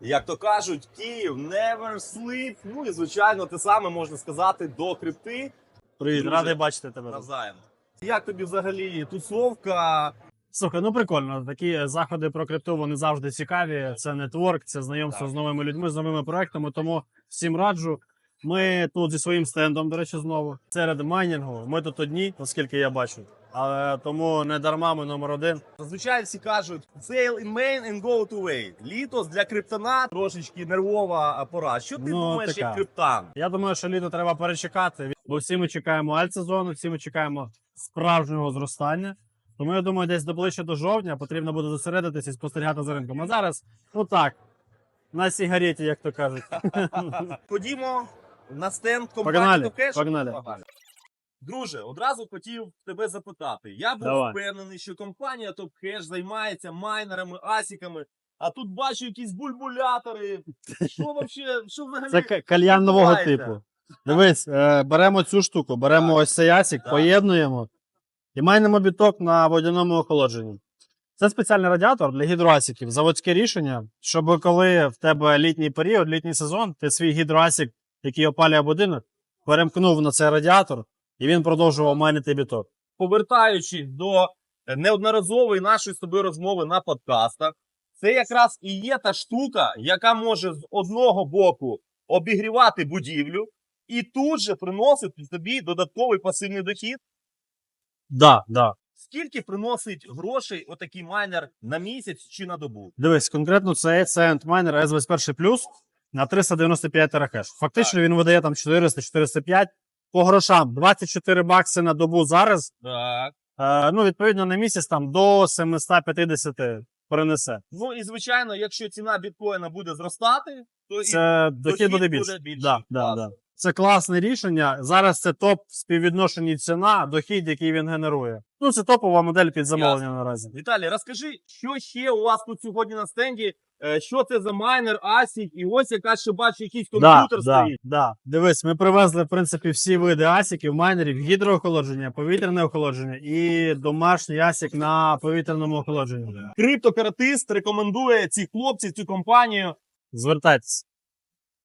Як то кажуть, Київ never sleep. Ну і звичайно, те саме можна сказати до крипти. Привіт, Друже. радий бачити тебе. Навзаєм. Як тобі взагалі тусовка? Слухай, ну прикольно. Такі заходи про крипту вони завжди цікаві. Це нетворк, це знайомство Так. з новими людьми, з новими проектами. Тому всім раджу. Ми тут зі своїм стендом, до речі, знову серед майнінгу. Ми тут одні, оскільки я бачу. Але тому не дарма ми номер один. Зазвичай всі кажуть sail in main and go to way. Літо для криптона трошечки нервова пора. Що ти Ну, думаєш така. як криптан? Я думаю, що літо треба перечекати, бо всі ми чекаємо альт-сезону, всі ми чекаємо справжнього зростання. Тому я думаю, десь до ближче до жовтня потрібно буде зосередитися і спостерігати за ринком. А зараз, ну так, на сигареті, як то кажуть. Ходімо на стенд компанії Погнали, погнали. Друже, одразу хотів тебе запитати. Я був Давай. впевнений, що компанія TopCash займається майнерами, асіками, а тут бачу якісь бульбулятори. Що вообще, що взагалі? Це кальян нового відбувається? типу. Дивись, е, беремо цю штуку, беремо ось цей ясік, Так. поєднуємо і майнемо біток на водяному охолодженні. Це спеціальний радіатор для гідроасіків, заводське рішення, щоб коли в тебе літній період, літній сезон, ти свій гідроасік, який опалює будинок, перемкнув на цей радіатор, і він продовжував майнити біток. повертаючись до е, неодноразової нашої з тобою розмови на подкастах, це якраз і є та штука, яка може з одного боку обігрівати будівлю і тут же приносити тобі додатковий пасивний дохід. Да, да. Скільки приносить грошей отакий майнер на місяць чи на добу? Дивись, конкретно це це Antminer S21 Plus на 395 терахеш. Фактично він видає там 400-405 по грошам. 24 бакси на добу зараз. Так. Е, ну, відповідно, на місяць там до 750 принесе. Ну і звичайно, якщо ціна біткоїна буде зростати, то і Це дохід буде більше. буде більше. Да, да, Клас. да. Це класне рішення. Зараз це топ в співвідношенні ціна, дохід, який він генерує. Ну, це топова модель під замовлення наразі. Віталій, розкажи, що ще у вас тут сьогодні на стенді? Е, Що це за майнер, асік, і ось яка ще бачу, якийсь комп'ютер да, стоїть. да. Дивись, ми привезли, в принципі, всі види асіків, майнерів, гідроохолодження, повітряне охолодження і домашній асік на повітряному охолодженні. Криптокаратист рекомендує ці хлопці, цю компанію. Звертайтеся.